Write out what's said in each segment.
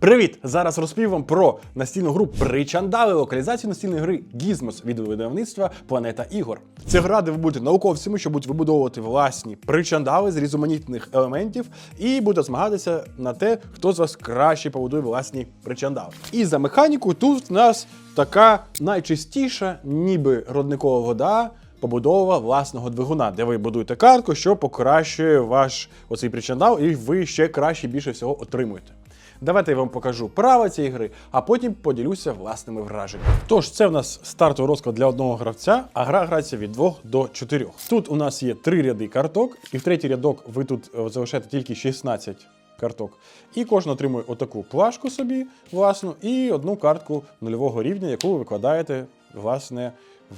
Привіт! Зараз розповім вам про настільну гру Причандали, локалізацію настільної гри Gizmos від видавництва Планета Ігор. Це гра, де ви будете науковцями, що будуть вибудовувати власні причандали з різноманітних елементів, і будете змагатися на те, хто з вас краще побудує власні причандали. І за механіку тут в нас така найчистіша, ніби родникова вода. Побудова власного двигуна, де ви будуєте картку, що покращує ваш оцей причандал, і ви ще краще більше всього отримуєте. Давайте я вам покажу правила цієї гри, а потім поділюся власними враженнями. Тож, це в нас стартовий розклад для одного гравця, а гра грається від 2 до 4. Тут у нас є три ряди карток, і в третій рядок ви тут е, залишаєте тільки 16 карток. І кожен отримує отаку плашку собі, власну, і одну картку нульового рівня, яку ви викладаєте, власне,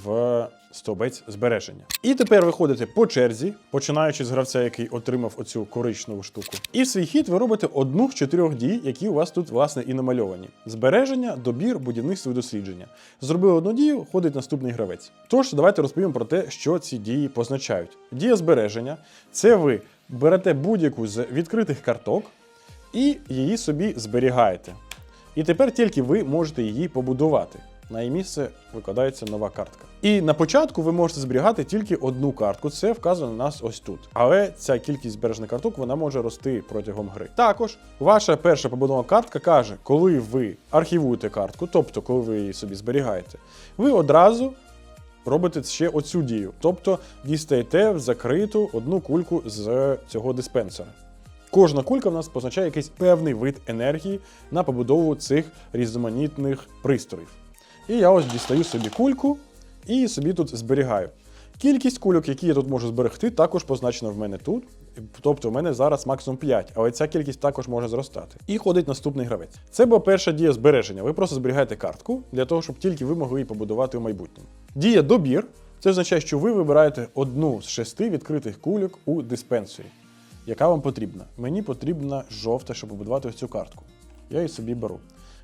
в стовбець збереження. І тепер ви ходите по черзі, починаючи з гравця, який отримав оцю коричневу штуку. І в свій хід ви робите одну з чотирьох дій, які у вас тут, власне, і намальовані: збереження, добір, будівництво і дослідження. Зробили одну дію, ходить наступний гравець. Тож, давайте розповім про те, що ці дії позначають. Дія збереження це ви берете будь-яку з відкритих карток і її собі зберігаєте. І тепер тільки ви можете її побудувати. На її місце викладається нова картка. І на початку ви можете зберігати тільки одну картку. Це вказано у нас ось тут. Але ця кількість збережених карток вона може рости протягом гри. Також ваша перша побудована картка каже, коли ви архівуєте картку, тобто коли ви її собі зберігаєте, ви одразу робите ще оцю дію. Тобто дістаєте в закриту одну кульку з цього диспенсера. Кожна кулька в нас позначає якийсь певний вид енергії на побудову цих різноманітних пристроїв. І я ось дістаю собі кульку і собі тут зберігаю. Кількість кульок, які я тут можу зберегти, також позначена в мене тут. Тобто в мене зараз максимум 5, але ця кількість також може зростати. І ходить наступний гравець. Це була перша дія збереження. Ви просто зберігаєте картку для того, щоб тільки ви могли її побудувати в майбутньому. Дія добір це означає, що ви вибираєте одну з шести відкритих кульок у диспенсері. Яка вам потрібна? Мені потрібна жовта, щоб побудувати ось цю картку. Я її собі беру.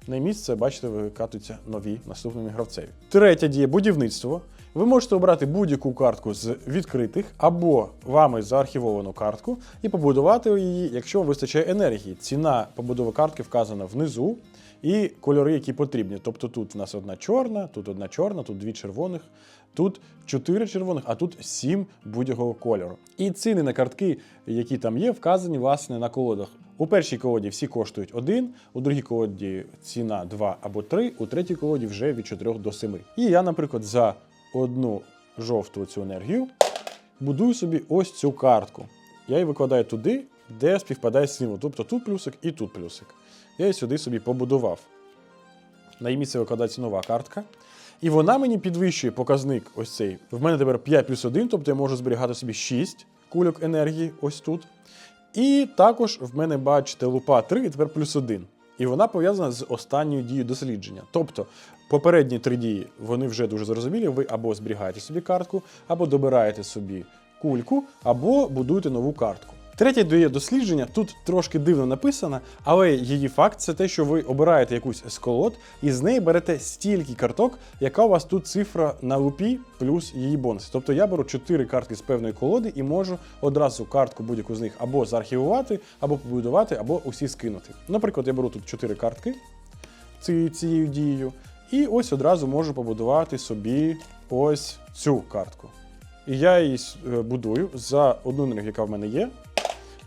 На місце, бачите, викатуються нові наступними гравцеві. Третя дія будівництво. Ви можете обрати будь-яку картку з відкритих або вами заархівовану картку і побудувати її, якщо вистачає енергії. Ціна побудови картки вказана внизу, і кольори, які потрібні. Тобто тут в нас одна чорна, тут одна чорна, тут дві червоних, тут чотири червоних, а тут сім будь-якого кольору. І ціни на картки, які там є, вказані власне на колодах. У першій колоді всі коштують 1, у другій колоді ціна 2 або 3, у третій колоді вже від 4 до 7. І я, наприклад, за одну жовту цю енергію будую собі ось цю картку. Я її викладаю туди, де співпадає цим. Тобто тут плюсик і тут плюсик. Я її сюди собі побудував. На її місце викладається нова картка. І вона мені підвищує показник ось цей. В мене тепер 5 плюс 1, тобто я можу зберігати собі 6 кульок енергії ось тут. І також в мене, бачите, лупа 3 і тепер плюс 1. І вона пов'язана з останньою дією дослідження. Тобто попередні три дії вони вже дуже зрозумілі. Ви або зберігаєте собі картку, або добираєте собі кульку, або будуєте нову картку. Третя дія дослідження тут трошки дивно написана, але її факт це те, що ви обираєте якусь з колод і з неї берете стільки карток, яка у вас тут цифра на лупі плюс її бонус. Тобто я беру 4 картки з певної колоди і можу одразу картку будь-яку з них або заархівувати, або побудувати, або усі скинути. Наприклад, я беру тут 4 картки ці- цією дією, і ось одразу можу побудувати собі ось цю картку. І я її е, будую за одну енергію, яка в мене є,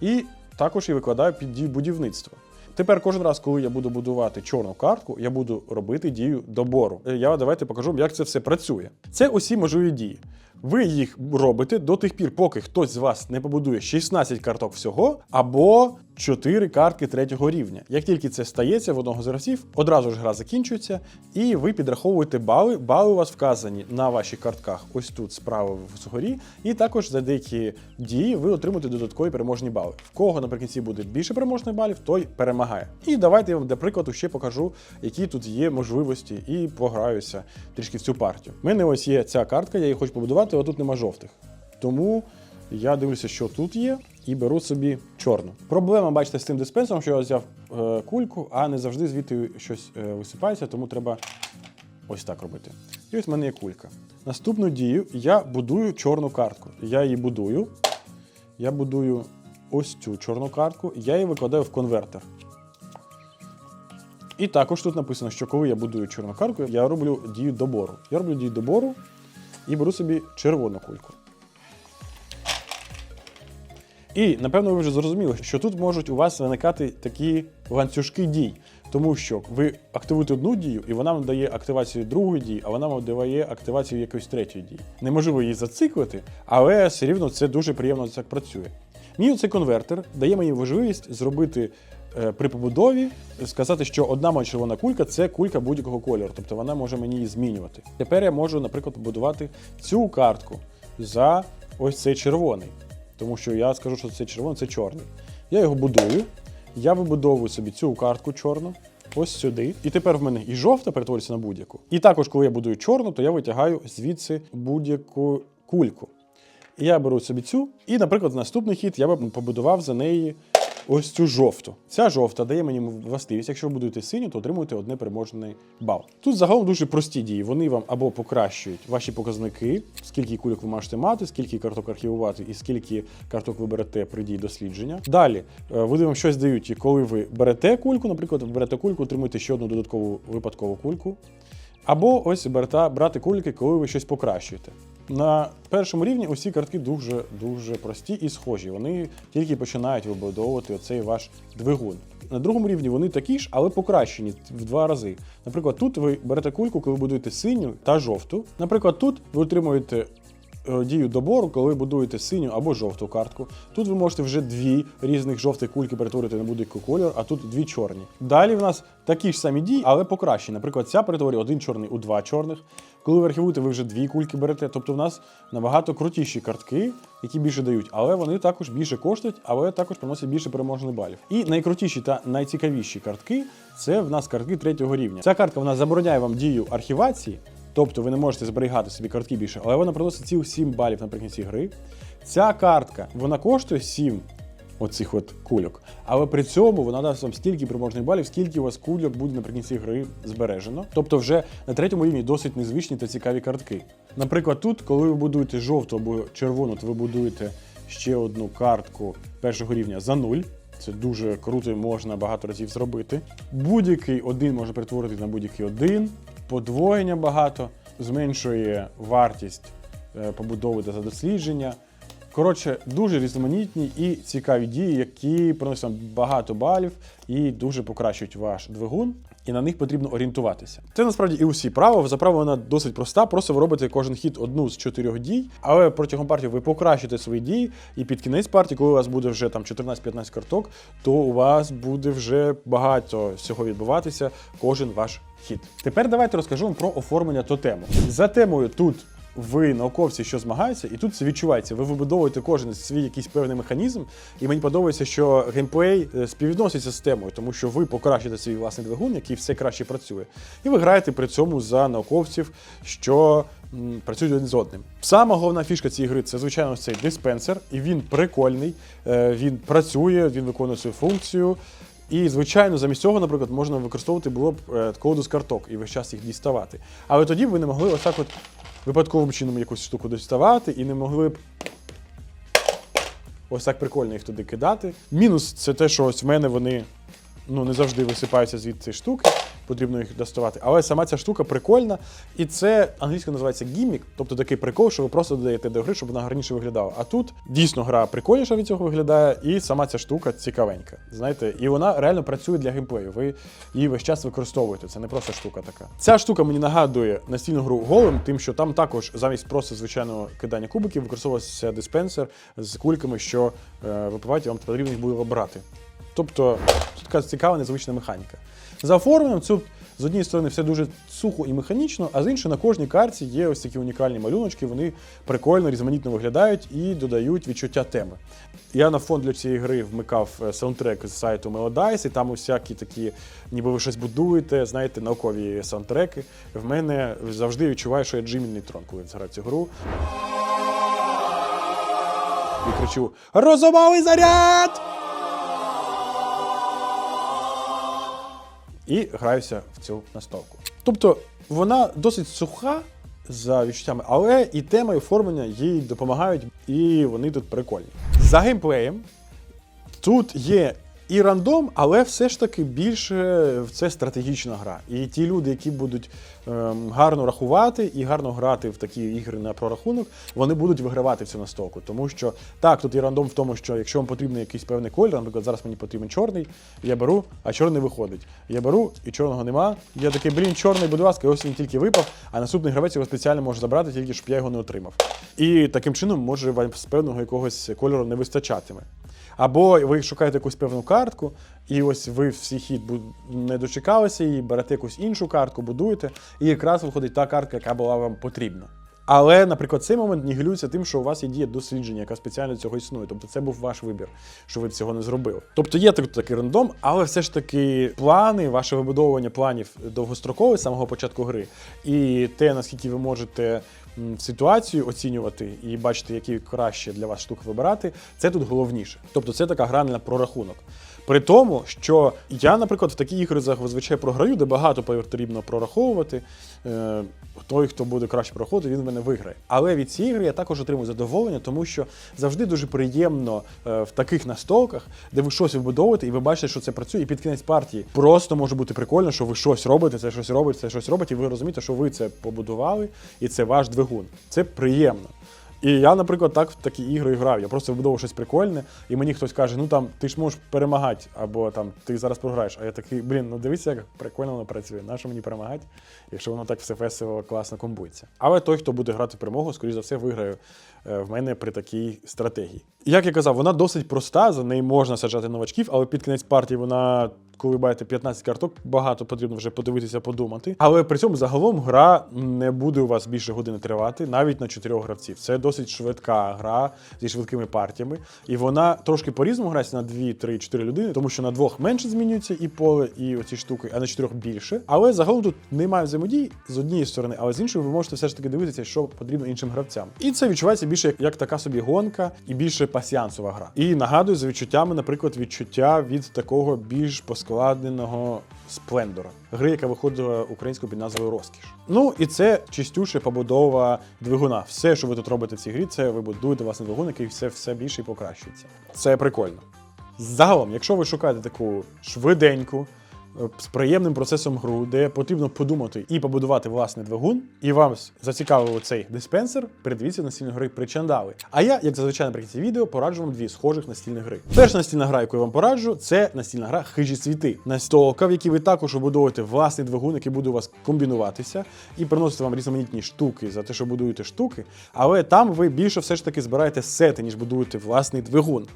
і також і викладаю під дію будівництва. Тепер кожен раз, коли я буду будувати чорну картку, я буду робити дію добору. Е, Я давайте покажу, як це все працює. Це усі можливі дії. Ви їх робите до тих пір, поки хтось з вас не побудує 16 карток всього, або 4 картки третього рівня. Як тільки це стається в одного з гравців, одразу ж гра закінчується, і ви підраховуєте бали. Бали у вас вказані на ваших картках, ось тут справа згорі. І також за деякі дії ви отримуєте додаткові переможні бали. В кого наприкінці буде більше переможних балів, той перемагає. І давайте я вам для прикладу ще покажу, які тут є можливості, і пограюся трішки в цю партію. У мене ось є ця картка, я її хочу побудувати, але тут нема жовтих. Тому я дивлюся, що тут є, і беру собі чорну. Проблема, бачите, з цим диспенсером, що я взяв е, кульку, а не завжди звідти щось е, висипається, тому треба ось так робити. І ось в мене є кулька. Наступну дію я будую чорну картку. Я її будую. Я будую ось цю чорну картку, я її викладаю в конвертер. І також тут написано, що коли я будую чорну картку, я роблю дію добору. Я роблю дію добору і беру собі червону кульку. І напевно ви вже зрозуміли, що тут можуть у вас виникати такі ланцюжки дій, тому що ви активуєте одну дію, і вона вам дає активацію другої дії, а вона вам дає активацію якоїсь третьої дії. Неможливо її зациклити, але все рівно це дуже приємно так працює. Мій цей конвертер дає мені можливість зробити е, при побудові, сказати, що одна моя червона кулька це кулька будь-якого кольору, тобто вона може мені її змінювати. Тепер я можу, наприклад, побудувати цю картку за ось цей червоний. Тому що я скажу, що це червоний, це чорний. Я його будую, я вибудовую собі цю картку чорну, ось сюди. І тепер в мене і жовта перетворюється на будь-яку. І також, коли я будую чорну, то я витягаю звідси будь-яку кульку. І я беру собі цю, і, наприклад, наступний хід я б побудував за неї ось цю жовту. Ця жовта дає мені властивість, якщо ви будуєте синю, то отримуєте одне переможний бал. Тут загалом дуже прості дії. Вони вам або покращують ваші показники, скільки кульок ви можете мати, скільки карток архівувати і скільки карток ви берете при дії дослідження. Далі е, вони вам щось дають, і коли ви берете кульку, наприклад, ви берете кульку, отримуєте ще одну додаткову випадкову кульку. Або ось берете, брати кульки, коли ви щось покращуєте. На першому рівні усі картки дуже дуже прості і схожі. Вони тільки починають вибудовувати оцей ваш двигун. На другому рівні вони такі ж, але покращені в два рази. Наприклад, тут ви берете кульку, коли будуєте синю та жовту. Наприклад, тут ви отримуєте е, дію добору, коли ви будуєте синю або жовту картку. Тут ви можете вже дві різних жовтих кульки перетворити на будь-який кольор, а тут дві чорні. Далі в нас такі ж самі дії, але покращені. Наприклад, ця перетворює один чорний у два чорних. Коли ви архівуєте, ви вже дві кульки берете. Тобто в нас набагато крутіші картки, які більше дають, але вони також більше коштують, але також приносять більше переможних балів. І найкрутіші та найцікавіші картки це в нас картки третього рівня. Ця картка вона забороняє вам дію архівації. Тобто ви не можете зберігати собі картки більше, але вона приносить цілих 7 балів наприкінці гри. Ця картка вона коштує 7 оцих от кульок. Але при цьому вона дасть вам стільки переможних балів, скільки у вас кульок буде наприкінці гри збережено. Тобто, вже на третьому рівні досить незвичні та цікаві картки. Наприклад, тут, коли ви будуєте жовту або червону, то ви будуєте ще одну картку першого рівня за нуль. Це дуже круто і можна багато разів зробити. Будь-який один може перетворити на будь-який один, подвоєння багато, зменшує вартість е, побудови та за дослідження. Коротше, дуже різноманітні і цікаві дії, які приносять вам багато балів і дуже покращують ваш двигун. І на них потрібно орієнтуватися. Це насправді і усі правила. За правило вона досить проста. Просто ви робите кожен хід одну з чотирьох дій, але протягом партії ви покращите свої дії, і під кінець партії, коли у вас буде вже там 14-15 карток, то у вас буде вже багато всього відбуватися кожен ваш хід. Тепер давайте розкажу вам про оформлення тотему. За темою тут ви науковці, що змагаються, і тут це відчувається. Ви вибудовуєте кожен свій якийсь певний механізм, і мені подобається, що геймплей е, співвідноситься з темою, тому що ви покращите свій власний двигун, який все краще працює, і ви граєте при цьому за науковців, що працюють один з одним. Сама головна фішка цієї гри це звичайно цей диспенсер, і він прикольний. е, Він працює, він виконує свою функцію. І, звичайно, замість цього, наприклад, можна використовувати було б е, коду з карток і весь час їх діставати. Але тоді б ви не могли ось так от випадковим чином якусь штуку доставати і не могли б ось так прикольно їх туди кидати. Мінус це те, що ось в мене вони ну, не завжди висипаються звідси штуки, потрібно їх доставати. Але сама ця штука прикольна. І це англійською називається гіммік, тобто такий прикол, що ви просто додаєте до гри, щоб вона гарніше виглядала. А тут дійсно гра прикольніша від цього виглядає, і сама ця штука цікавенька. Знаєте, і вона реально працює для геймплею. Ви її весь час використовуєте. Це не просто штука така. Ця штука мені нагадує настільну гру голем, тим, що там також замість просто звичайного кидання кубиків використовувався диспенсер з кульками, що е, випивають, вам потрібно їх було брати. Тобто це така цікава незвична механіка. За оформленням тут з однієї сторони все дуже сухо і механічно, а з іншої на кожній карті є ось такі унікальні малюночки, вони прикольно, різноманітно виглядають і додають відчуття теми. Я на фон для цієї гри вмикав е, саундтрек з сайту Melodice, і там усякі такі, ніби ви щось будуєте, знаєте, наукові саундтреки. В мене завжди відчуваю, що я Джиммі Нейтрон, коли я цю гру. І кричу: Розумовий заряд! І граюся в цю настолку. Тобто вона досить суха за відчуттями, але і тема і оформлення їй допомагають, і вони тут прикольні. За геймплеєм тут є і рандом, але все ж таки більше це стратегічна гра. І ті люди, які будуть ем, гарно рахувати і гарно грати в такі ігри на прорахунок, вони будуть вигравати цю настолку. Тому що так, тут є рандом в тому, що якщо вам потрібен якийсь певний колір, наприклад, зараз мені потрібен чорний, я беру, а чорний виходить. Я беру і чорного нема. Я такий, блін, чорний, будь ласка, і ось він тільки випав, а наступний гравець його спеціально може забрати, тільки щоб я його не отримав. І таким чином може вам з певного якогось кольору не вистачатиме. Або ви шукаєте якусь певну картку, і ось ви всі хід не дочекалися її, берете якусь іншу картку, будуєте, і якраз виходить та картка, яка була вам потрібна. Але, наприклад, цей момент нігілюється тим, що у вас є дія дослідження, яка спеціально цього існує. Тобто це був ваш вибір, що ви цього не зробили. Тобто є тут такий рандом, але все ж таки плани, ваше вибудовування планів довгострокове з самого початку гри, і те, наскільки ви можете ситуацію оцінювати і бачити, які краще для вас штуки вибирати, це тут головніше. Тобто це така гра на прорахунок. При тому, що я, наприклад, в такі ігри зазвичай програю, де багато потрібно прораховувати. Е, той, хто буде краще проходити, він в мене виграє. Але від цієї ігри я також отримую задоволення, тому що завжди дуже приємно е, в таких настолках, де ви щось вибудовуєте, і ви бачите, що це працює, і під кінець партії просто може бути прикольно, що ви щось робите, це щось робите, це щось робите, і ви розумієте, що ви це побудували, і це ваш двигун. Це приємно. І я, наприклад, так в такі ігри грав. Я просто вибудовував щось прикольне, і мені хтось каже: ну там ти ж можеш перемагати, або там ти зараз програєш. А я такий, блін, ну дивіться, як прикольно воно працює. Нащо мені перемагати, якщо воно так все весело, класно комбується. Але той, хто буде грати перемогу, скоріш за все, виграє е, в мене при такій стратегії. Як я казав, вона досить проста, за неї можна саджати новачків, але під кінець партії вона. Коли маєте 15 карток, багато потрібно вже подивитися, подумати. Але при цьому загалом гра не буде у вас більше години тривати, навіть на 4 гравців. Це досить швидка гра зі швидкими партіями. І вона трошки по-різному грається на 2, 3, 4 людини, тому що на двох менше змінюється і поле, і оці штуки, а на чотирьох більше. Але загалом тут немає взаємодії з однієї сторони, але з іншої ви можете все ж таки дивитися, що потрібно іншим гравцям. І це відчувається більше як, як така собі гонка і більше пасіансова гра. І нагадую, за відчуттями, наприклад, відчуття від такого більш поскладеного сплендора. Гри, яка виходила українською під назвою Розкіш. Ну і це чистюше побудова двигуна. Все, що ви тут робите в цій грі, це ви будуєте власне двигун, який все, все більше і покращується. Це прикольно. Загалом, якщо ви шукаєте таку швиденьку, з приємним процесом гру, де потрібно подумати і побудувати власний двигун, і вам зацікавив цей диспенсер, передивіться настільної гри причандали. А я, як зазвичай наприкінці відео, пораджу вам дві схожих настільні гри. Перша настільна гра, яку я вам пораджу, це настільна гра Хижі світи. Настолка, в якій ви також побудовуєте власний двигун, який буде у вас комбінуватися і приносити вам різноманітні штуки за те, що будуєте штуки. Але там ви більше все ж таки збираєте сети, ніж будуєте власний двигун.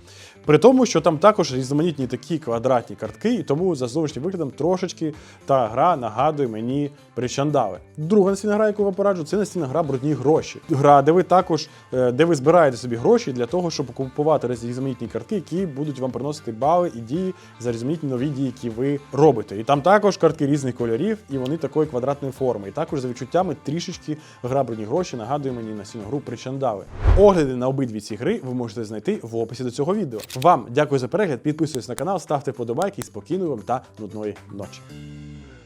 При тому, що там також різноманітні такі квадратні картки, і тому за зовнішнім виглядом трошечки та гра нагадує мені причандали. Друга настільна гра, яку вам пораджу, це настільна гра брудні гроші. Гра, де ви також е, де ви збираєте собі гроші для того, щоб купувати різноманітні картки, які будуть вам приносити бали і дії за різноманітні нові дії, які ви робите. І там також картки різних кольорів, і вони такої квадратної форми. І також за відчуттями трішечки гра брудні гроші нагадує мені настільну гру причандали. Огляди на обидві ці гри ви можете знайти в описі до цього відео. Вам дякую за перегляд, підписуйтесь на канал, ставте вподобайки і спокійної вам та нудної ночі.